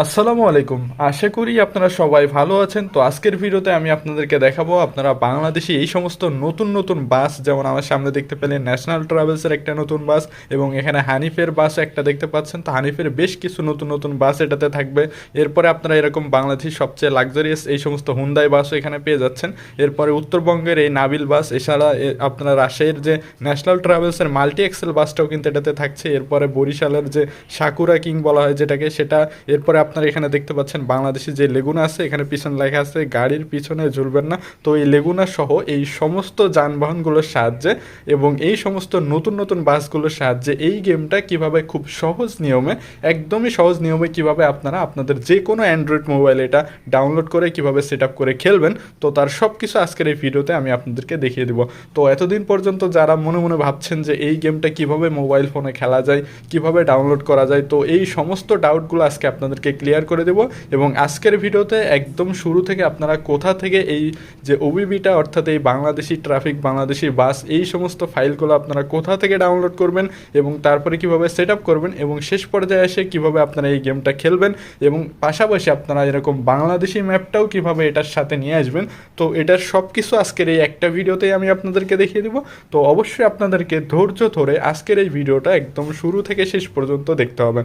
আসসালামু আলাইকুম। আশা করি আপনারা সবাই ভালো আছেন। তো আজকের ভিডিওতে আমি আপনাদেরকে দেখাবো আপনারা বাংলাদেশে এই সমস্ত নতুন নতুন বাস, যেমন আমার সামনে দেখতে পেলেন ন্যাশনাল ট্রাভেলসের একটা নতুন বাস এবং এখানে হানিফের বাস একটা দেখতে পাচ্ছেন। তো হানিফের বেশ কিছু নতুন নতুন বাস এটাতে থাকবে। এরপরে আপনারা এরকম বাংলাদেশের সবচেয়ে লাক্সারিয়াস এই সমস্ত হুন্দাই বাসও এখানে পেয়ে যাচ্ছেন। এরপরে উত্তরবঙ্গের এই নাবিল বাস, এছাড়া আপনারা রাজশাহীর যে ন্যাশনাল ট্রাভেলসের মাল্টি এক্সেল বাসটাও কিন্তু এটাতে থাকছে। এরপরে বরিশালের যে সাকুরা কিং বলা হয় যেটাকে, সেটা এরপরে আপনারা এখানে দেখতে পাচ্ছেন বাংলাদেশে যে লেগুনা আছে, এখানে পিছনে লেখা আছে, গাড়ির পিছনে ঝুলবেন না। তো এই লেগুনা সহ এই সমস্ত যানবাহনগুলোর সাহায্যে এবং এই সমস্ত নতুন নতুন বাসগুলোর সাহায্যে এই গেমটা কীভাবে খুব সহজ নিয়মে, একদমই সহজ নিয়মে কীভাবে আপনারা আপনাদের যে কোনো অ্যান্ড্রয়েড মোবাইলে এটা ডাউনলোড করে কীভাবে সেট করে খেলবেন, তো তার সব কিছু আজকের এই ভিডিওতে আমি আপনাদেরকে দেখিয়ে দিব। তো এতদিন পর্যন্ত যারা মনে মনে ভাবছেন যে এই গেমটা কীভাবে মোবাইল ফোনে খেলা যায়, কীভাবে ডাউনলোড করা যায়, তো এই সমস্ত ডাউটগুলো আজকে আপনাদেরকে ক্লিয়ার করে দেব। এবং আজকের ভিডিওতে একদম শুরু থেকে আপনারা কোথা থেকে এই যে ওবিবিটা অর্থাৎ এই বাংলাদেশি ট্রাফিক বাংলাদেশি বাস এই সমস্ত ফাইলগুলো আপনারা কোথা থেকে ডাউনলোড করবেন এবং তারপরে কীভাবে সেট আপ করবেন এবং শেষ পর্যায়ে এসে কীভাবে আপনারা এই গেমটা খেলবেন এবং পাশাপাশি আপনারা এরকম বাংলাদেশি ম্যাপটাও কীভাবে এটার সাথে নিয়ে আসবেন, তো এটার সব কিছু আজকের এই একটা ভিডিওতেই আমি আপনাদেরকে দেখিয়ে দিব। তো অবশ্যই আপনাদেরকে ধৈর্য ধরে আজকের এই ভিডিওটা একদম শুরু থেকে শেষ পর্যন্ত দেখতে হবে।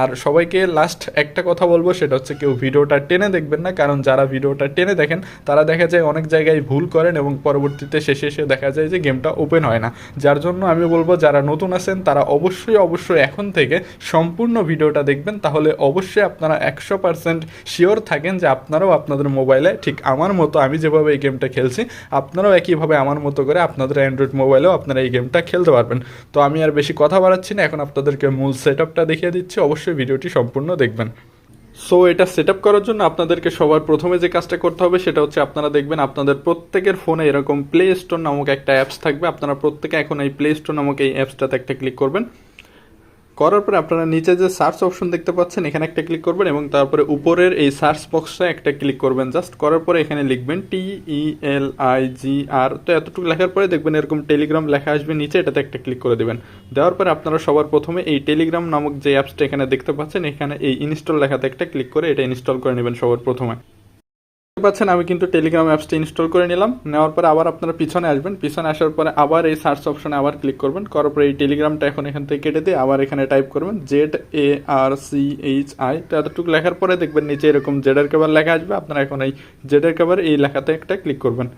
আর সবাইকে লাস্ট একটা কথা বলব সেটা হচ্ছে কেউ ভিডিওটা টেনে দেখবেন না, কারণ যারা ভিডিওটা টেনে দেখেন, তারা দেখা যায় অনেক জায়গায় ভুল করেন এবং পরবর্তীতে শেষে এসে দেখা যায় যে গেমটা ওপেন হয় না। যার জন্য আমি বলব, যারা নতুন আছেন, তারা অবশ্যই অবশ্যই এখন থেকে সম্পূর্ণ ভিডিওটা দেখবেন। তাহলে অবশ্যই আপনারা একশো পার্সেন্ট শিওর থাকেন যে আপনারাও আপনাদের মোবাইলে, ঠিক আমার মতো আমি যেভাবে এই গেমটা খেলছি, আপনারাও একইভাবে আমার মতো করে আপনাদের অ্যান্ড্রয়েড মোবাইলেও আপনারা এই গেমটা খেলতে পারবেন। তো আমি আর বেশি কথা বাড়াচ্ছি না, এখন আপনাদেরকে মূল সেট আপটা দেখিয়ে দিচ্ছি। অবশ্যই ভিডিওটি সম্পূর্ণ দেখবেন। সো এটা সেট করার জন্য আপনাদেরকে সবার প্রথমে যে কাজটা করতে হবে সেটা হচ্ছে আপনারা দেখবেন আপনাদের প্রত্যেকের ফোনে এরকম প্লে স্টোর নামক একটা অ্যাপস থাকবে। আপনারা প্রত্যেকে এখন এই প্লে স্টোর নামক এই অ্যাপসটাতে একটা ক্লিক করবেন। করার পরে আপনারা নিচে যে সার্চ অপশন দেখতে পাচ্ছেন, এখানে একটা ক্লিক করবেন এবং তারপরে উপরের এই সার্চ বক্সে একটা ক্লিক করবেন। জাস্ট করার পরে এখানে লিখবেন টি ই এল আই জি আর তো এতটুকু লেখার পরে দেখবেন এরকম টেলিগ্রাম লেখা আসবে নিচে, এটাতে একটা ক্লিক করে দেবেন। দেওয়ার পরে আপনারা সবার প্রথমে এই টেলিগ্রাম নামক যে অ্যাপসটা এখানে দেখতে পাচ্ছেন, এখানে এই ইনস্টল লেখাতে একটা ক্লিক করে এটা ইনস্টল করে নেবেন সবার প্রথমে। পাচ্ছেন, আমি কিন্তু টেলিগ্রাম অ্যাপসটি ইনস্টল করে নিলাম। নেওয়ার পরে আবার আপনারা পিছনে আসবেন। পিছনে আসার পরে আবার এই সার্চ অপশনে আবার ক্লিক করবেন। করার পরে এই টেলিগ্রামটা এখন এখান থেকে কেটে দিয়ে আবার এখানে টাইপ করবেন Z A R C H I তো এতটুকু লেখার পরে দেখবেন নিচে এরকম জেডের কেবার লেখা আসবে। আপনারা এখন এই জেডের কেবার এই লেখাতে একটা ক্লিক করবেন।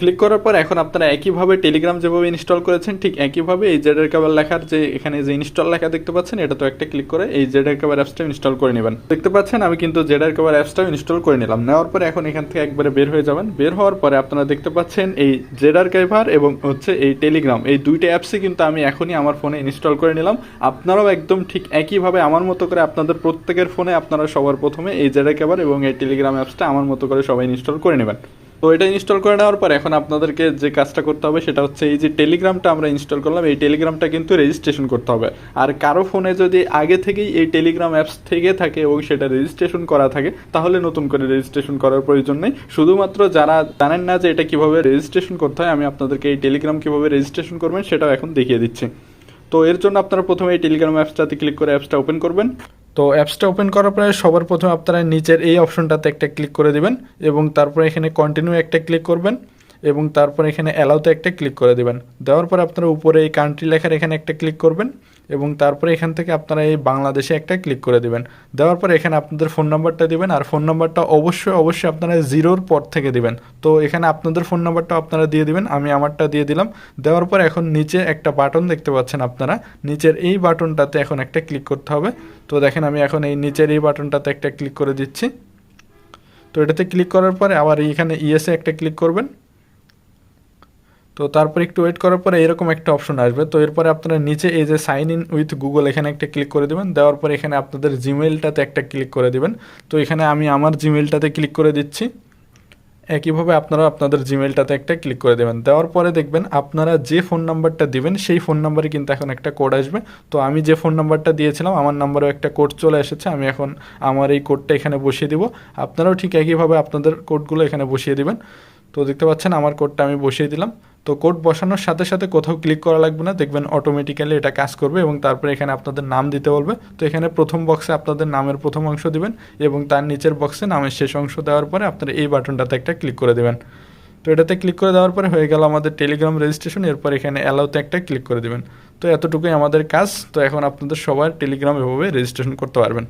ক্লিক করার পর এখন আপনারা একইভাবে টেলিগ্রাম যেভাবে ইনস্টল করেছেন, ঠিক একইভাবে এই জেডের কাবার লেখার যে এখানে যে ইনস্টল লেখা দেখতে পাচ্ছেন এটা তো একটা ক্লিক করে এই জেডের কাবার অ্যাপসটা ইনস্টল করে নেবেন। দেখতে পাচ্ছেন, আমি কিন্তু জেডের কাবার অ্যাপসটাও ইনস্টল করে নিলাম। নেওয়ার পরে এখন এখান থেকে একবারে বের হয়ে যাবেন। বের হওয়ার পরে আপনারা দেখতে পাচ্ছেন এই জেডার কাইভার এবং হচ্ছে এই টেলিগ্রাম এই দুইটা অ্যাপসই কিন্তু আমি এখনই আমার ফোনে ইনস্টল করে নিলাম। আপনারাও একদম ঠিক একইভাবে আমার মতো করে আপনাদের প্রত্যেকের ফোনে আপনারা সবার প্রথমে এই জেডার কাবার এবং এই টেলিগ্রাম অ্যাপসটা আমার মতো করে সবাই ইনস্টল করে নেবেন। তো এটা ইনস্টল করে নেওয়ার পর এখন আপনাদেরকে যে কাজটা করতে হবে সেটা হচ্ছে এই যে টেলিগ্রামটা আমরা ইনস্টল করলাম, এই টেলিগ্রামটা কিন্তু রেজিস্ট্রেশন করতে হবে। আর কারও ফোনে যদি আগে থেকেই এই টেলিগ্রাম অ্যাপস থেকে থাকে এবং সেটা রেজিস্ট্রেশন করা থাকে, তাহলে নতুন করে রেজিস্ট্রেশন করার প্রয়োজন নেই। শুধুমাত্র যারা জানেন না যে এটা কীভাবে রেজিস্ট্রেশন করতে হয়, আমি আপনাদেরকে এই টেলিগ্রাম কীভাবে রেজিস্ট্রেশন করবেন সেটাও এখন দেখিয়ে দিচ্ছি। তো এর জন্য আপনারা প্রথমে এই টেলিগ্রাম অ্যাপসটাতে ক্লিক করে অ্যাপসটা ওপেন করবেন। তো অ্যাপসটা ওপেন করার পরে সবার প্রথমে আপনারা নিচের এই অপশনটাতে একটা ক্লিক করে দিবেন এবং তারপরে এখানে কন্টিনিউ একটা ক্লিক করবেন। এবং তারপরে এখানে অ্যালাউতে একটা ক্লিক করে দেবেন। দেওয়ার পর আপনারা উপরে এই কান্ট্রি লেখার এখানে একটা ক্লিক করবেন এবং তারপরে এখান থেকে আপনারা এই বাংলাদেশে একটা ক্লিক করে দেবেন। দেওয়ার পর এখানে আপনাদের ফোন নাম্বারটা দিবেন আর ফোন নাম্বারটা অবশ্যই অবশ্যই আপনারা জিরোর পর থেকে দিবেন। তো এখানে আপনাদের ফোন নাম্বারটা আপনারা দিয়ে দিবেন, আমি আমারটা দিয়ে দিলাম। দেওয়ার পর এখন নিচে একটা বাটন দেখতে পাচ্ছেন আপনারা। নিচের এই বাটনটাতে এখন একটা ক্লিক করতে হবে। তো দেখেন আমি এখন এই নিচের এই বাটনটাতে একটা ক্লিক করে দিচ্ছি। তো এটাতে ক্লিক করার পরে আবার এইখানে ইএসএ একটা ক্লিক করবেন। তো তারপর একটু ওয়েট করার পরে এরকম একটা অপশন আসবে। তো এরপরে আপনারা নিচে এই যে সাইন ইন উইথ গুগল এখানে একটা ক্লিক করে দেবেন। দেওয়ার পরে এখানে আপনাদের জিমেলটাতে একটা ক্লিক করে দেবেন। তো এখানে আমি আমার জিমেলটাতে ক্লিক করে দিচ্ছি। একইভাবে আপনারা আপনাদের জিমেলটাতে একটা ক্লিক করে দেবেন। দেওয়ার পরে দেখবেন আপনারা যে ফোন নাম্বারটা দিবেন, সেই ফোন নাম্বারে কিন্তু এখন একটা কোড আসবে। তো আমি যে ফোন নাম্বারটা দিয়েছিলাম, আমার নাম্বারেও একটা কোড চলে এসেছে। আমি এখন আমার এই কোডটা এখানে বসিয়ে দিব। আপনারাও ঠিক একইভাবে আপনাদের কোডগুলো এখানে বসিয়ে দিবেন। তো দেখতে পাচ্ছেন, আমার কোডটা আমি বসিয়ে দিলাম। তো কোড বসানোর সাথে সাথে কোথাও ক্লিক করা লাগবে না। দেখবেন অটোমেটিক্যালি এটা কাজ করবে এবং তারপরে এখানে আপনাদের নাম দিতে বলবে। তো এখানে প্রথম বক্সে আপনাদের নামের প্রথম অংশ দিবেন এবং তার নিচের বক্সে নামের শেষ অংশ দেওয়ার পরে আপনারা এই বাটনটাতে একটা ক্লিক করে দেবেন। তো এটাতে ক্লিক করে দেওয়ার পরে হয়ে গেল আমাদের টেলিগ্রাম রেজিস্ট্রেশন এরপর এখানে অ্যালাউতে একটা ক্লিক করে দেবেন। তো এতটুকুই আমাদের কাজ। তো এখন আপনাদের সবার টেলিগ্রাম এভাবে রেজিস্ট্রেশন করতে পারবেন।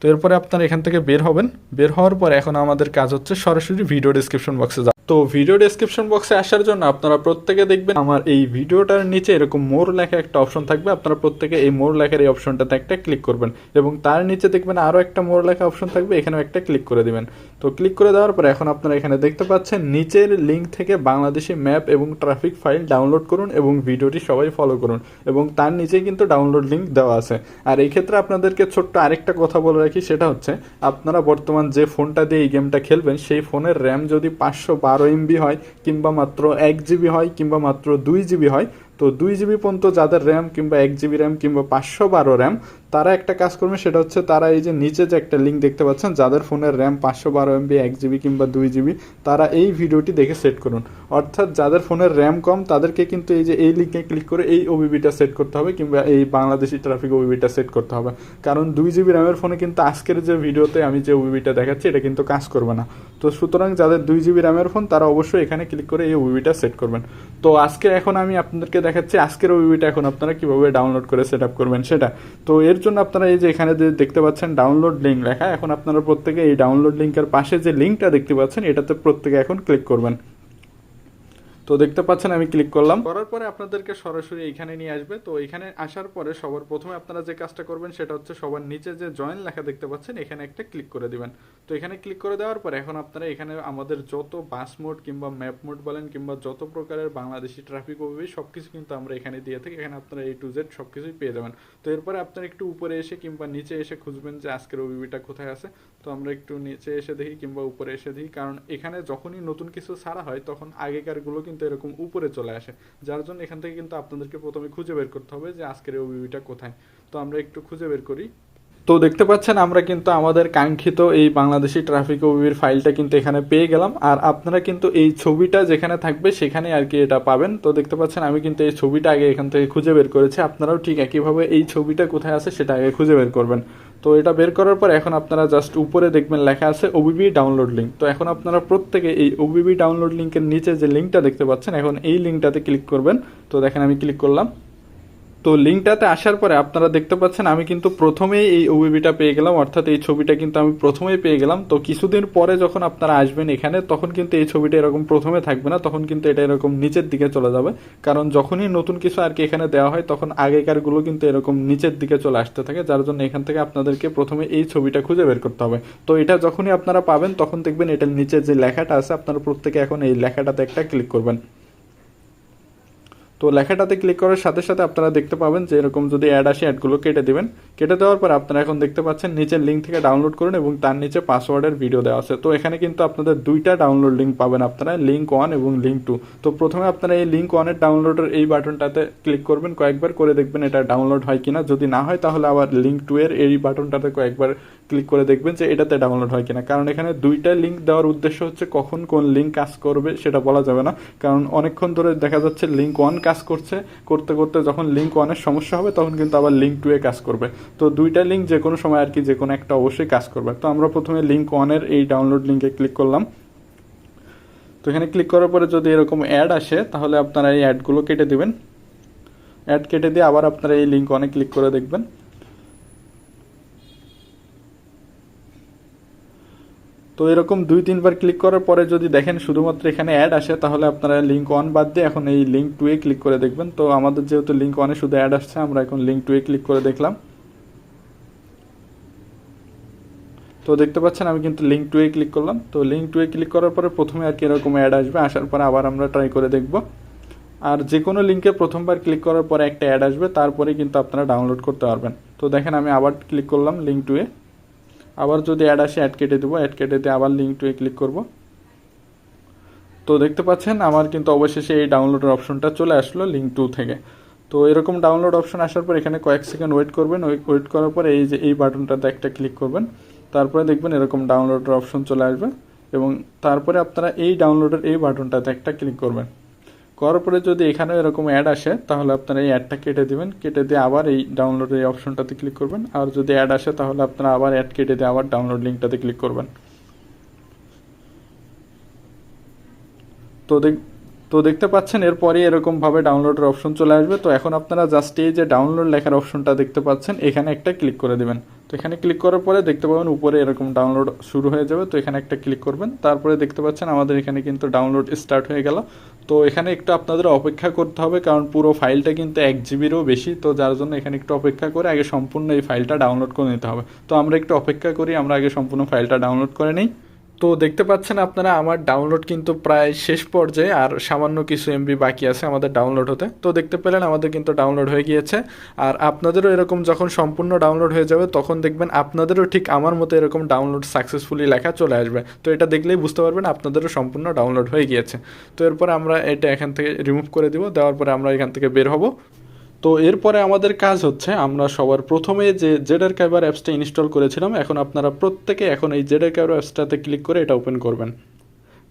তো এরপরে আপনারা এখান থেকে বের হবেন। বের হওয়ার পরে এখন আমাদের কাজ হচ্ছে সরাসরি ভিডিও ডিসক্রিপশন বক্সে তো ভিডিও ডেসক্রিপশন বক্সে আসার জন্য আপনারা প্রত্যেকে দেখবেন আমার এই ভিডিওটার নিচে এরকম মোর লেখা একটা অপশন থাকবে। আপনারা প্রত্যেকে এই মোর লেখার এই অপশনটাতে একটা ক্লিক করবেন এবং তার নিচে দেখবেন আরও একটা মোর লেখা অপশন থাকবে, এখানেও একটা ক্লিক করে দিবেন। তো ক্লিক করে দেওয়ার পরে এখন আপনারা এখানে দেখতে পাচ্ছেন নিচের লিঙ্ক থেকে বাংলাদেশি ম্যাপ এবং ট্রাফিক ফাইল ডাউনলোড করুন এবং ভিডিওটি সবাই ফলো করুন এবং তার নিচেই কিন্তু ডাউনলোড লিঙ্ক দেওয়া আছে। আর এই ক্ষেত্রে আপনাদেরকে ছোট্ট আরেকটা কথা বলে রাখি, সেটা হচ্ছে আপনারা বর্তমান যে ফোনটা দিয়ে এই গেমটা খেলবেন, সেই ফোনের র্যাম যদি পাঁচশো বারো এমবি হয় কিংবা মাত্র এক জিবি হয় কিংবা মাত্র দুই জিবি হয়, তো দুই জিবি পর্যন্ত যাদের র্যাম কিংবা এক জিবি র্যাম কিংবা পাঁচশো বারো র্যাম তারা একটা কাজ করবে, সেটা হচ্ছে তারা এই যে নিচে যে একটা লিঙ্ক দেখতে পাচ্ছেন, যাদের ফোনের র্যাম পাঁচশো বারো এমবি এক জিবি কিংবা দুই জিবি তারা এই ভিডিওটি দেখে সেট করুন। অর্থাৎ যাদের ফোনের র্যাম কম, তাদেরকে কিন্তু এই যে এই লিঙ্কে ক্লিক করে এই ওবিবিটা সেট করতে হবে, কিংবা এই বাংলাদেশি ট্রাফিক ওবিবিটা সেট করতে হবে। কারণ দুই জিবি র্যামের ফোনে কিন্তু আজকের যে ভিডিওতে আমি যে ওবিবিটা দেখাচ্ছি, এটা কিন্তু কাজ করবে না। তো সুতরাং যাদের দুই জিবি র্যামের ফোন তারা অবশ্যই এখানে ক্লিক করে এই ওবিবিটা সেট করবেন। তো আজকে এখন আমি আপনাদেরকে দেখাচ্ছি, আজকের ওবিবিটা এখন আপনারা কীভাবে ডাউনলোড করে সেট আপ করবেন সেটা। তো এর জন্য আপনারা এই যে এখানে যে দেখতে পাচ্ছেন ডাউনলোড লিঙ্ক লেখা, এখন আপনারা প্রত্যেকে এই ডাউনলোড লিঙ্কের পাশে যে লিঙ্কটা দেখতে পাচ্ছেন, এটাতে প্রত্যেকে এখন ক্লিক করবেন। তো দেখতে পাচ্ছেন, আমি ক্লিক করলাম। করার পরে আপনাদেরকে সরাসরি এইখানে নিয়ে আসবে। তো এখানে আসার পরে সবার প্রথমে আপনারা যে কাজটা করবেন সেটা হচ্ছে সবার নিচে যে জয়েন লেখা দেখতে পাচ্ছেন, এখানে একটা ক্লিক করে দিবেন। তো এখানে ক্লিক করে দেওয়ার পরে এখন আপনারা এখানে আমাদের যত বাস মোড কিংবা ম্যাপ মোড বলেন কিংবা যত প্রকারের বাংলাদেশি ট্রাফিক হবে সব কিছু কিন্তু আমরা এখানে দিয়ে থাকি। এখানে আপনারা এই টু জেড সব কিছুই পেয়ে যাবেন। তো এরপরে আপনারা একটু উপরে এসে কিংবা নিচে এসে খুঁজবেন যে আজকের ওবিবিটা কোথায় আছে। তো আমরা একটু নিচে এসে দেখি কিংবা উপরে এসে দেখি। কারণ এখানে যখনই নতুন কিছু ছাড়া হয়, তখন আগেকারগুলো কিন্তু এরকম উপরে চলে আসে। যার জন্য এখান থেকে কিন্তু আপনাদেরকে প্রথমে খুঁজে বের করতে হবে যে আজকের ওবিবিটা কোথায়। তো আমরা একটু খুঁজে বের করি। তো দেখতে পাচ্ছেন, আমরা কিন্তু আমাদের কাঙ্ক্ষিত এই বাংলাদেশি ট্রাফিক ওবির ফাইলটা কিন্তু এখানে পেয়ে গেলাম। আর আপনারা কিন্তু এই ছবিটা যেখানে থাকবে সেখানে আর কি এটা পাবেন। তো দেখতে পাচ্ছেন, আমি কিন্তু এই ছবিটা আগে এখান থেকে খুঁজে বের করেছি। আপনারাও ঠিক একইভাবে এই ছবিটা কোথায় আছে, সেটা আগে খুঁজে বের করবেন। তো এটা বের করার পর এখন আপনারা জাস্ট উপরে দেখবেন, লেখা আছে ওবিবি ডাউনলোড লিঙ্ক তো এখন আপনারা প্রত্যেকে এই ওবিবি ডাউনলোড লিঙ্কের নিচে যে লিঙ্কটা দেখতে পাচ্ছেন, এখন এই লিঙ্কটাতে ক্লিক করবেন। তো দেখেন, আমি ক্লিক করলাম। তো লিঙ্কটাতে আসার পরে আপনারা দেখতে পাচ্ছেন, আমি কিন্তু প্রথমেই এই ওবিবিটা পেয়ে গেলাম, অর্থাৎ এই ছবিটা কিন্তু আমি প্রথমেই পেয়ে গেলাম। তো কিছুদিন পরে যখন আপনারা আসবেন এখানে, তখন কিন্তু এই ছবিটা এরকম প্রথমে থাকবে না, তখন কিন্তু এটা এরকম নিচের দিকে চলে যাবে। কারণ যখনই নতুন কিছু আর কি এখানে দেওয়া হয়, তখন আগেকারগুলো কিন্তু এরকম নিচের দিকে চলে আসতে থাকে, যার জন্য এখান থেকে আপনাদেরকে প্রথমে এই ছবিটা খুঁজে বের করতে হবে। তো এটা যখনই আপনারা পাবেন, তখন দেখবেন এটার নিচে যে লেখাটা আছে, আপনারা প্রত্যেকে এখন এই লেখাটাতে একটা ক্লিক করবেন। তো লেখাটাতে ক্লিক করার সাথে সাথে আপনারা দেখতে পাবেন যে এরকম যদি অ্যাড আসে অ্যাডগুলো কেটে দেবেন। কেটে দেওয়ার পর আপনারা এখন দেখতে পাচ্ছেন নিচের লিঙ্ক থেকে ডাউনলোড করুন এবং তার নিচে পাসওয়ার্ডের ভিডিও দেওয়া আছে। তো এখানে কিন্তু আপনাদের দুইটা ডাউনলোড লিঙ্ক পাবেন আপনারা লিঙ্ক ওয়ান এবং লিঙ্ক টু তো প্রথমে আপনারা এই লিঙ্ক ওয়ানের ডাউনলোডের এই বাটনটাতে ক্লিক করবেন, কয়েকবার করে দেখবেন এটা ডাউনলোড হয় কিনা। যদি না হয় তাহলে আবার লিঙ্ক টু এর এই বাটনটাতে কয়েকবার ক্লিক করে দেখবেন যে এটাতে ডাউনলোড হয় কিনা। কারণ এখানে দুইটা লিঙ্ক দেওয়ার উদ্দেশ্য হচ্ছে কখন কোন লিঙ্ক কাজ করবে, সেটা বলা যাবে না। কারণ অনেকক্ষণ ধরে দেখা যাচ্ছে লিঙ্ক ওয়ান কাজ করছে, করতে করতে যখন লিঙ্ক ওয়ানের সমস্যা হবে, তখন কিন্তু আবার লিঙ্ক টু এ কাজ করবে। তো দুইটা লিঙ্ক যে কোনো সময় আর কি যে কোনো একটা অবশ্যই কাজ করবে। তো আমরা প্রথমে লিঙ্ক ওয়ানের এই ডাউনলোড লিঙ্কে ক্লিক করলাম। তো এখানে ক্লিক করার পরে যদি এরকম অ্যাড আসে, তাহলে আপনারা এই অ্যাডগুলো কেটে দিবেন। অ্যাড কেটে দিয়ে আবার আপনারা এই লিঙ্ক অনেক ক্লিক করে দেখবেন। তো এরকম দুই, তিনবার ক্লিক করার পরে যদি দেখেন শুধুমাত্র এখানে অ্যাড আসে, তাহলে আপনারা লিঙ্ক ওয়ান বাদ দিয়ে এখন এই লিঙ্ক টু এ ক্লিক করে দেখবেন। তো আমাদের যেহেতু লিঙ্ক ওয়ানে শুধু অ্যাড আসছে, আমরা এখন লিঙ্ক টু এ ক্লিক করে দেখলাম। তো দেখতে পাচ্ছেন, আমি কিন্তু লিঙ্ক টু এ ক্লিক করলাম। তো লিঙ্ক টু এ ক্লিক করার পরে প্রথমে আর কি এরকম অ্যাড আসবে, আসার পরে আবার আমরা ট্রাই করে দেখব। আর যে কোনো লিঙ্কে প্রথমবার ক্লিক করার পরে একটা অ্যাড আসবে, তারপরে কিন্তু আপনারা ডাউনলোড করতে পারবেন। তো দেখেন, আমি আবার ক্লিক করলাম লিঙ্ক টু এ। আবার যদি অ্যাড আসে অ্যাড কেটে দেবো। অ্যাড কেটে দিয়ে আবার লিঙ্ক টু এ ক্লিক করব। তো দেখতে পাচ্ছেন, আমার কিন্তু অবশেষে এই ডাউনলোডের অপশনটা চলে আসলো লিঙ্ক টু থেকে। তো এরকম ডাউনলোড অপশন আসার পর এখানে কয়েক সেকেন্ড ওয়েট করবেন। ওয়েট করার পর এই যে এই বাটনটাতে একটা ক্লিক করবেন। তারপরে দেখবেন এরকম ডাউনলোডের অপশন চলে আসবে। এবং তারপরে আপনারা এই ডাউনলোডের এই বাটনটাতে একটা ক্লিক করবেন। করার পরে যদি এখানেও এরকম অ্যাড আসে, তাহলে আপনারা এই অ্যাডটা কেটে দিবেন। কেটে দিয়ে আবার এই ডাউনলোডের এই অপশনটাতে ক্লিক করবেন। আর যদি অ্যাড আসে, তাহলে আপনারা আবার অ্যাড কেটে দিয়ে আবার ডাউনলোড লিঙ্কটাতে ক্লিক করবেন। তো দেখ তো দেখতে পাচ্ছেন, এরপরে এরকমভাবে ডাউনলোডের অপশন চলে আসবে। তো এখন আপনারা জাস্ট এই যে ডাউনলোড লেখার অপশনটা দেখতে পাচ্ছেন, এখানে একটা ক্লিক করে দেবেন। তো এখানে ক্লিক করার পরে দেখতে পাবেন উপরে এরকম ডাউনলোড শুরু হয়ে যাবে। তো এখানে একটা ক্লিক করবেন। তারপরে দেখতে পাচ্ছেন আমাদের এখানে কিন্তু ডাউনলোড স্টার্ট হয়ে গেল। তো এখানে একটু আপনাদের অপেক্ষা করতে হবে, কারণ পুরো ফাইলটা কিন্তু এক জিবিরও বেশি। তো যার জন্য এখানে একটু অপেক্ষা করে আগে সম্পূর্ণ এই ফাইলটা ডাউনলোড করে নিতে হবে। তো আমরা একটু অপেক্ষা করি, আমরা আগে সম্পূর্ণ ফাইলটা ডাউনলোড করে নিই। তো দেখতে পাচ্ছেন আপনারা, আমার ডাউনলোড কিন্তু প্রায় শেষ পর্যায়ে, আর সামান্য কিছু এমবি বাকি আছে আমাদের ডাউনলোড হতে। তো দেখতে পেলেন, আমাদের কিন্তু ডাউনলোড হয়ে গিয়েছে। আর আপনাদেরও এরকম যখন সম্পূর্ণ ডাউনলোড হয়ে যাবে, তখন দেখবেন আপনাদেরও ঠিক আমার মতো এরকম ডাউনলোড সাকসেসফুলি লেখা চলে আসবে। তো এটা দেখলেই বুঝতে পারবেন, আপনাদেরও সম্পূর্ণ ডাউনলোড হয়ে গিয়েছে। তো এরপর আমরা এটা এখান থেকে রিমুভ করে দিব, দেওয়ার পরে আমরা এখান থেকে বের হব। তো এরপরে আমাদের কাজ হচ্ছে, আমরা সবার প্রথমে যে জেডার ক্যাবার অ্যাপসটা ইনস্টল করেছিলাম, এখন আপনারা প্রত্যেকে এখন এই জেডার ক্যাবার অ্যাপসটাতে ক্লিক করে এটা ওপেন করবেন।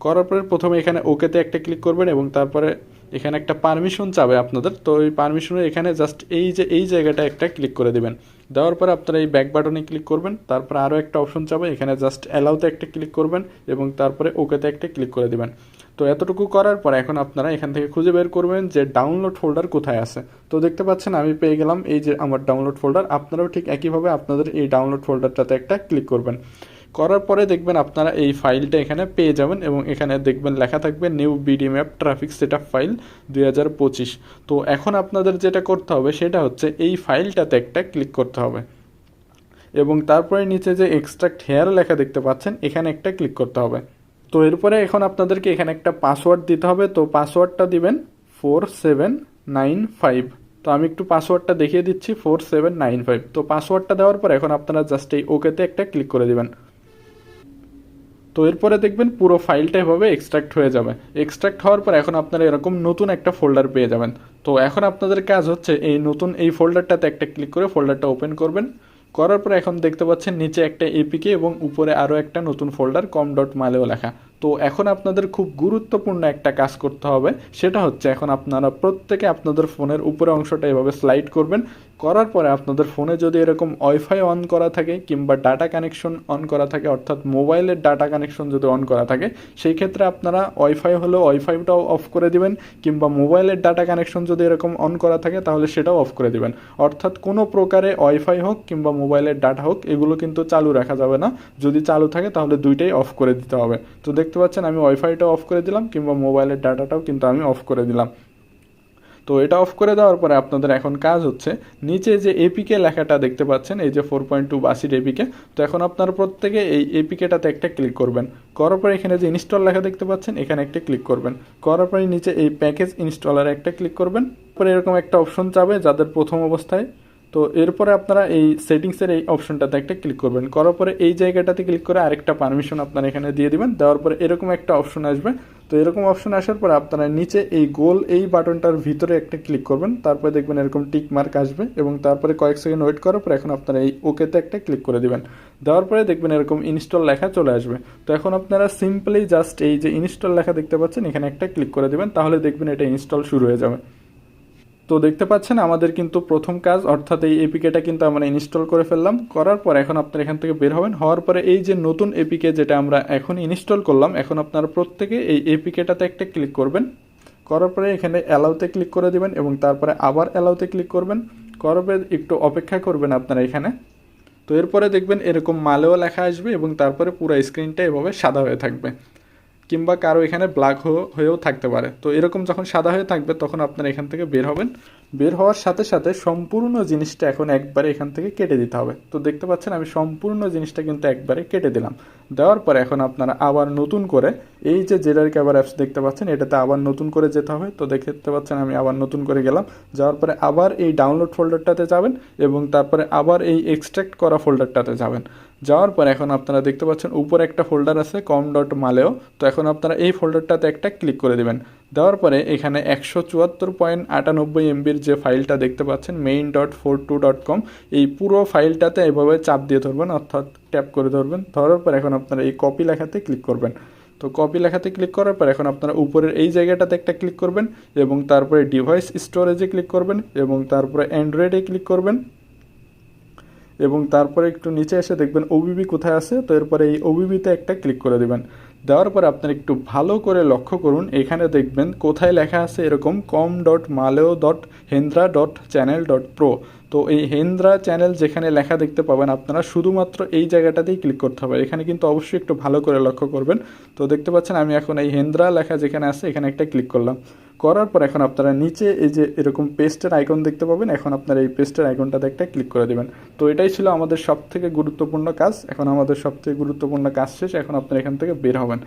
করার পরে প্রথমে এখানে ওকেতে একটা ক্লিক করবেন এবং তারপরে এখানে একটা পারমিশন চাবে আপনাদের। তো এই পারমিশনে এখানে জাস্ট এই যে, এই জায়গাটা একটা ক্লিক করে দিবেন। দেওয়ার পরে আপনারা এই ব্যাক বাটনে ক্লিক করবেন। তারপরে আরও একটা অপশন চাবে। এখানে জাস্ট অ্যালাউতে একটা ক্লিক করবেন এবং তারপরে ওকেতে একটা ক্লিক করে দিবেন। তো এতটুকু করার পর এখন আপনারা এখান থেকে খুঁজে বের করবেন যে ডাউনলোড ফোল্ডার কোথায় আছে। তো দেখতে পাচ্ছেন আমি পেয়ে গেলাম এই যে আমার ডাউনলোড ফোল্ডার আপনারাও ঠিক একইভাবে আপনাদের এই ডাউনলোড ফোল্ডারটাতে একটা ক্লিক করবেন। করার পরে দেখবেন আপনারা এই ফাইলটা এখানে পেয়ে যাবেন এবং এখানে দেখবেন লেখা থাকবে new BD map traffic set file দুই হাজার পঁচিশ। তো এখন আপনাদের যেটা করতে হবে সেটা হচ্ছে এই ফাইলটাতে একটা ক্লিক করতে হবে। এবং তারপরে নিচে যে এক্সট্রাক্ট হেয়ার লেখা দেখতে পাচ্ছেন, এখানে একটা ক্লিক করতে হবে। তো এরপরে এখন আপনাদেরকে এখানে একটা পাসওয়ার্ড দিতে হবে। তো পাসওয়ার্ডটা দিবেন ফোর সেভেন নাইন ফাইভ তো আমি একটু পাসওয়ার্ডটা দেখিয়ে দিচ্ছি ফোর সেভেন নাইন ফাইভ তো পাসওয়ার্ডটা দেওয়ার পর এখন আপনারা জাস্ট এই ওকেতে একটা ক্লিক করে দিবেন। তো এরপরে দেখবেন পুরো ফাইলটা এভাবে এক্সট্রাক্ট হয়ে যাবে। এক্সট্রাক্ট হওয়ার পর এখন আপনারা এরকম নতুন একটা ফোল্ডার পেয়ে যাবেন। তো এখন আপনাদের কাজ হচ্ছে এই নতুন এই ফোল্ডারটাতে একটা ক্লিক করে ফোল্ডারটা ওপেন করবেন। করার পর এখন দেখতে পাচ্ছেন নিচে একটা এপিকে এবং উপরে আরও একটা নতুন ফোল্ডার কম ডট মালেও লেখা। তো এখন আপনাদের খুব গুরুত্বপূর্ণ একটা কাজ করতে হবে, সেটা হচ্ছে এখন আপনারা প্রত্যেকে আপনাদের ফোনের উপরে অংশটা এভাবে স্লাইড করবেন, করার পরে আপনাদের ফোনে যদি এরকম ওয়াইফাই অন করা থাকে কিংবা ডাটা কানেকশন অন করা থাকে, অর্থাৎ মোবাইলের ডাটা কানেকশন যদি অন করা থাকে, সেই ক্ষেত্রে আপনারা ওয়াইফাই হলেও ওয়াইফাইটাও অফ করে দিবেন, কিংবা মোবাইলের ডাটা কানেকশন যদি এরকম অন করা থাকে, তাহলে সেটাও অফ করে দিবেন। অর্থাৎ কোনো প্রকারে ওয়াইফাই হোক কিংবা মোবাইলের ডাটা হোক, এগুলো কিন্তু চালু রাখা যাবে না। যদি চালু থাকে, তাহলে দুইটাই অফ করে দিতে হবে। তো দেখতে পাচ্ছেন, আমি ওয়াইফাইটাও অফ করে দিলাম, কিংবা মোবাইলের ডাটাটাও কিন্তু আমি অফ করে দিলাম। তো এটা অফ করে দেওয়ার পরে আপনাদের এখন কাজ হচ্ছে, নিচে যে এপিকে লেখাটা দেখতে পাচ্ছেন, এই যে ফোর পয়েন্ট টু বাসির এপিকে তো এখন আপনারা প্রত্যেকে এই এপিকেটাতে একটা ক্লিক করবেন। করার পরে এখানে যে ইনস্টল লেখা দেখতে পাচ্ছেন, এখানে একটা ক্লিক করবেন। করার পরে নিচে এই প্যাকেজ ইনস্টলারে একটা ক্লিক করবেন। পরে এরকম একটা অপশন চাবে, যাদের প্রথম অবস্থায় তো এরপরে আপনারা এই সেটিংসের এই অপশনটাতে একটা ক্লিক করবেন। করার পরে এই জায়গাটাতে ক্লিক করে আরেকটা পারমিশন আপনারা এখানে দিয়ে দিবেন। দেওয়ার পরে এরকম একটা অপশন আসবে। তো এরকম অপশন আসার পরে আপনারা নিচে এই গোল এই বাটনটার ভিতরে একটা ক্লিক করবেন। তারপরে দেখবেন এরকম টিক মার্ক আসবে এবং তারপরে কয়েক সেকেন্ড ওয়েট করার পর এখন আপনারা এই ওকেতে একটা ক্লিক করে দিবেন। দেওয়ার পরে দেখবেন এরকম ইনস্টল লেখা চলে আসবে। তো এখন আপনারা সিম্পলি জাস্ট এই যে ইনস্টল লেখা দেখতে পাচ্ছেন, এখানে একটা ক্লিক করে দিবেন। তাহলে দেখবেন এটা ইনস্টল শুরু হয়ে যাবে। তো দেখতে পাচ্ছেন, আমাদের কিন্তু প্রথম কাজ, অর্থাৎ এই এপিকেটা কিন্তু আমরা ইনস্টল করে ফেললাম। করার পর এখন আপনারা এখান থেকে বের হবেন। হওয়ার পরে এই যে নতুন এপিকে যেটা আমরা এখন ইনস্টল করলাম, এখন আপনারা প্রত্যেকে এই এপিকেটাতে একটা ক্লিক করবেন। করার পরে এখানে অ্যালাউতে ক্লিক করে দিবেন এবং তারপরে আবার অ্যালাউতে ক্লিক করবেন। করার পরে একটু অপেক্ষা করবেন আপনারা এখানে। তো এরপরে দেখবেন এরকম মালেও লেখা আসবে এবং তারপরে পুরো স্ক্রিনটা এভাবে সাদা হয়ে থাকবে। কিংবা কারও এখানে ব্ল্যাক হয়েও থাকতে পারে। তো এরকম যখন সাদা হয়ে থাকবে, তখন আপনারা এখান থেকে বের হবেন। বের হওয়ার সাথে সাথে সম্পূর্ণ জিনিসটা এখন একবারে এখান থেকে কেটে দিতে হবে। তো দেখতে পাচ্ছেন, আমি সম্পূর্ণ জিনিসটা কিন্তু একবারে কেটে দিলাম। দেওয়ার পরে এখন আপনারা আবার নতুন করে এই যে জেলার ক্যাবার অ্যাপস দেখতে পাচ্ছেন, এটাতে আবার নতুন করে যেতে হবে। তো দেখতে পাচ্ছেন, আমি আবার নতুন করে গেলাম। যাওয়ার পরে আবার এই ডাউনলোড ফোল্ডারটাতে যাবেন এবং তারপরে আবার এই এক্সট্রাক্ট করা ফোল্ডারটাতে যাবেন। যাওয়ার পর এখন আপনারা দেখতে পাচ্ছেন উপরে একটা ফোল্ডার আছে কম ডট মালেও তো এখন আপনারা এই ফোল্ডারটাতে একটা ক্লিক করে দেবেন। দেওয়ার পরে এখানে একশো চুয়াত্তর পয়েন্ট আটানব্বই এমবির যে ফাইলটা দেখতে পাচ্ছেন main dot four two dot com এই পুরো ফাইলটাতে এভাবে চাপ দিয়ে ধরবেন, অর্থাৎ ট্যাপ করে ধরবেন। ধরার পর এখন আপনারা এই কপি লেখাতে ক্লিক করবেন। তো কপি লেখাতে ক্লিক করার পর এখন আপনারা উপরের এই জায়গাটাতে একটা ক্লিক করবেন এবং তারপরে ডিভাইস স্টোরেজে ক্লিক করবেন এবং তারপরে অ্যান্ড্রয়েডে ক্লিক করবেন। এবং তারপরে একটু নিচে এসে দেখবেন ওবিবি কোথায় আছে, তো এরপরে এই ওবিবিতে একটা ক্লিক করে দেবেন। দেওয়ার পরে আপনার একটু ভালো করে লক্ষ্য করুন, এখানে দেখবেন কোথায় লেখা আছে এরকম কম ডট মালেও ডট হেন্দ্রা ডট চ্যানেল ডট প্রো তো এই হেন্দ্রা চ্যানেল যেখানে লেখা দেখতে পাবেন আপনারা, শুধুমাত্র এই জায়গাটাতেই ক্লিক করতে হবে। এখানে কিন্তু অবশ্যই একটু ভালো করে লক্ষ্য করবেন। তো দেখতে পাচ্ছেন, আমি এখন এই হেন্দ্রা লেখা যেখানে আছে, এখানে একটা ক্লিক করলাম। করার পর এখন আপনারা নিচে এই যে এরকম পেস্টের আইকন দেখতে পাবেন, এখন আপনারা এই পেস্টের আইকনটাতে একটা ক্লিক করে দেবেন। তো এটাই ছিল আমাদের সবথেকে গুরুত্বপূর্ণ কাজ। এখন আমাদের সব থেকে গুরুত্বপূর্ণ কাজ শেষ। এখন আপনারা এখান থেকে বের হবেন।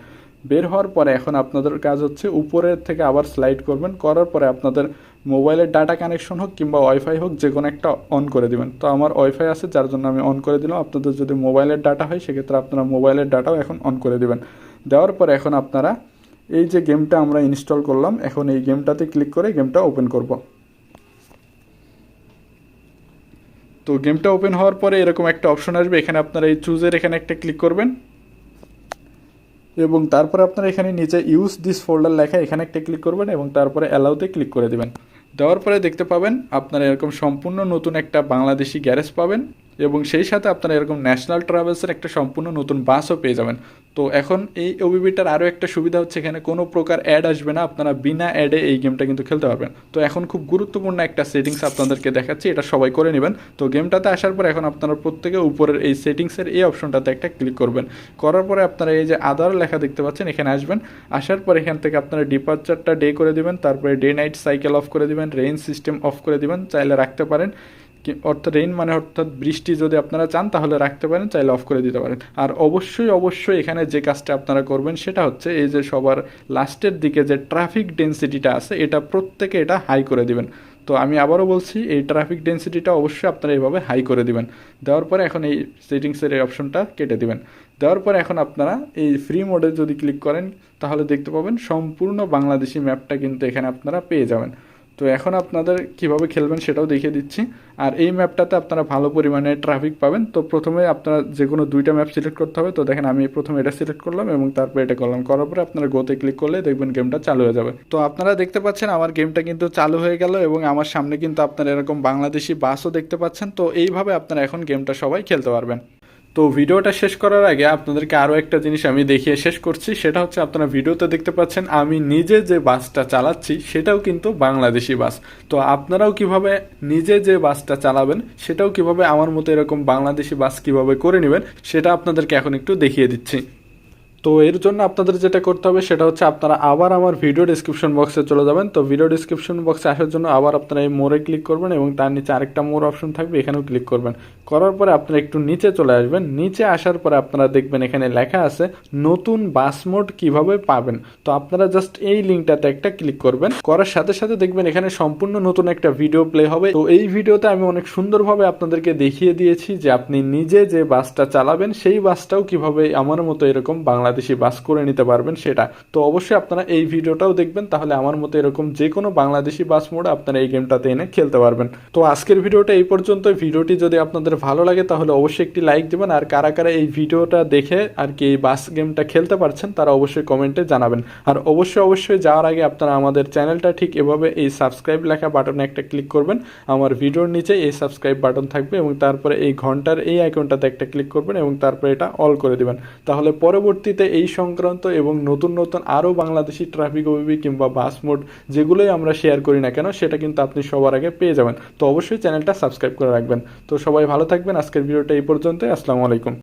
বের হওয়ার পরে এখন আপনাদের কাজ হচ্ছে উপরের থেকে আবার স্লাইড করবেন, করার পরে আপনাদের মোবাইলের ডাটা কানেকশন হোক কিংবা ওয়াইফাই হোক, যে কোনো একটা অন করে দিবেন। তো আমার ওয়াইফাই আছে, যার জন্য আমি অন করে দিলাম। আপনাদের যদি মোবাইলের ডাটা হয়, সেক্ষেত্রে আপনারা মোবাইলের ডাটাও এখন অন করে দিবেন। দেওয়ার পরে এখন আপনারা এই যে গেমটা আমরা ইনস্টল করলাম, এখন এই গেমটাতে ক্লিক করে গেমটা ওপেন করব। তো গেমটা ওপেন হওয়ার পরে এরকম একটা অপশন আসবে। এখানে আপনারা এই চুজের এখানে একটা ক্লিক করবেন। এবং তারপরে আপনারা এখানে নিচে ইউজ দিস ফোল্ডার লেখা এখানে একটা ক্লিক করবেন এবং তারপরে অ্যালাউতে ক্লিক করে দেবেন। দেওয়ার পরে দেখতে পাবেন আপনারা এরকম সম্পূর্ণ নতুন একটা বাংলাদেশি গ্যারেজ পাবেন এবং সেই সাথে আপনারা এরকম ন্যাশনাল ট্রাভেলসের একটা সম্পূর্ণ নতুন বাসও পেয়ে যাবেন। তো এখন এই ওবিবিটার আরও একটা সুবিধা হচ্ছে এখানে কোনো প্রকার অ্যাড আসবে না, আপনারা বিনা অ্যাডে এই গেমটা কিন্তু খেলতে পারবেন। তো এখন খুব গুরুত্বপূর্ণ একটা সেটিংস আপনাদেরকে দেখাচ্ছি, এটা সবাই করে নেবেন। তো গেমটাতে আসার পর এখন আপনারা প্রত্যেকে উপরের এই সেটিংসের এই অপশনটাতে একটা ক্লিক করবেন। করার পরে আপনারা এই যে আদার লেখা দেখতে পাচ্ছেন, এখানে আসবেন। আসার পর এখান থেকে আপনারা ডিপার্চারটা ডে করে দিবেন, তারপরে ডে নাইট সাইকেল অফ করে দিবেন রেইন সিস্টেম অফ করে দিবেন, চাইলে রাখতে পারেন। অর্থাৎ রেইন মানে অর্থাৎ বৃষ্টি যদি আপনারা চান, তাহলে রাখতে পারেন, চাইলে অফ করে দিতে পারেন। আর অবশ্যই অবশ্যই এখানে যে কাজটা আপনারা করবেন, সেটা হচ্ছে এই যে সবার লাস্টের দিকে যে ট্রাফিক ডেন্সিটিটা আছে, এটা প্রত্যেকে এটা হাই করে দিবেন। তো আমি আবারও বলছি, এই ট্রাফিক ডেন্সিটিটা অবশ্যই আপনারা এইভাবে হাই করে দিবেন। দেওয়ার পরে এখন এই সেটিংসের এই অপশনটা কেটে দিবেন। দেওয়ার পরে এখন আপনারা এই ফ্রি মোডে যদি ক্লিক করেন, তাহলে দেখতে পাবেন সম্পূর্ণ বাংলাদেশি ম্যাপটা কিন্তু এখানে আপনারা পেয়ে যাবেন। তো এখন আপনাদের কীভাবে খেলবেন সেটাও দেখিয়ে দিচ্ছি। আর এই ম্যাপটাতে আপনারা ভালো পরিমাণে ট্রাফিক পাবেন। তো প্রথমে আপনারা যে কোনো দুইটা ম্যাপ সিলেক্ট করতে হবে। তো দেখেন, আমি প্রথমে এটা সিলেক্ট করলাম এবং তারপরে এটা করলাম করার পরে আপনারা গোতে ক্লিক করলে দেখবেন গেমটা চালু হয়ে যাবে। তো আপনারা দেখতে পাচ্ছেন আমার গেমটা কিন্তু চালু হয়ে গেল এবং আমার সামনে কিন্তু আপনারা এরকম বাংলাদেশি বাসও দেখতে পাচ্ছেন। তো এইভাবে আপনারা এখন গেমটা সবাই খেলতে পারবেন। তো ভিডিওটা শেষ করার আগে আপনাদেরকে আরও একটা জিনিস আমি দেখিয়ে শেষ করছি, সেটা হচ্ছে আপনারা ভিডিওতে দেখতে পাচ্ছেন, আমি নিজে যে বাসটা চালাচ্ছি সেটাও কিন্তু বাংলাদেশি বাস। তো আপনারাও কীভাবে নিজে যে বাসটা চালাবেন, সেটাও কীভাবে আমার মতো এরকম বাংলাদেশি বাস কীভাবে করে নেবেন, সেটা আপনাদেরকে এখন একটু দেখিয়ে দিচ্ছি। তো এর জন্য আপনাদের যেটা করতে হবে সেটা হচ্ছে আপনারা আবার আমার ভিডিও ডিসক্রিপশন বক্সে চলে যাবেন। তো ভিডিও ডিসক্রিপশন বক্সে আসার জন্য আবার আপনারা এই মোড়ে ক্লিক করবেন এবং তার নিচে আরেকটা মোড় অপশন থাকবে, এখানেও ক্লিক করবেন। করার পরে আপনারা একটু নিচে চলে আসবেন। নিচে আসার পরে আপনারা দেখবেন এখানে লেখা আছে নতুন বাস মোড কীভাবে পাবেন। তো আপনারা জাস্ট এই লিঙ্কটাতে একটা ক্লিক করবেন। করার সাথে সাথে দেখবেন এখানে সম্পূর্ণ নতুন একটা ভিডিও প্লে হবে। তো এই ভিডিওতে আমি অনেক সুন্দরভাবে আপনাদেরকে দেখিয়ে দিয়েছি যে আপনি নিজে যে বাসটা চালাবেন, সেই বাসটাও কীভাবে আমার মতো এরকম বাংলাদেশি বাস করে নিতে পারবেন সেটা। তো অবশ্যই আপনারা এই ভিডিওটাও দেখবেন, তাহলে আমার মতো এরকম যে কোনো বাংলাদেশি বাস মোডে আপনারা এই গেমটাতে এনে খেলতে পারবেন। তো আজকের ভিডিওটা এই পর্যন্ত ভিডিওটি যদি আপনাদের ভালো লাগে, তাহলে অবশ্যই একটি লাইক দেবেন, আর কারা কারা এই ভিডিওটা দেখে আর কি এই বাস গেমটা খেলতে পারছেন, তারা অবশ্যই কমেন্টে জানাবেন। আর অবশ্যই অবশ্যই যাওয়ার আগে আপনারা আমাদের চ্যানেলটা ঠিক এভাবে এই সাবস্ক্রাইব লেখা বাটনে একটা ক্লিক করবেন। আমার ভিডিওর নিচে এই সাবস্ক্রাইব বাটন থাকবে এবং তারপরে এই ঘণ্টার এই আইকনটাতে একটা ক্লিক করবেন এবং তারপরে এটা অল করে দিবেন। তাহলে পরবর্তীতে এই সংক্রান্ত এবং নতুন নতুন আরও বাংলাদেশি ট্রাফিক ওবিবি কিংবা বাস মোড যেগুলোই আমরা শেয়ার করি না কেন, সেটা কিন্তু আপনি সবার আগে পেয়ে যাবেন। তো অবশ্যই চ্যানেলটা সাবস্ক্রাইব করে রাখবেন। তো সবাই ভালো থাকবেন। আজকের ভিডিওটা এই পর্যন্তই। আসসালামু আলাইকুম।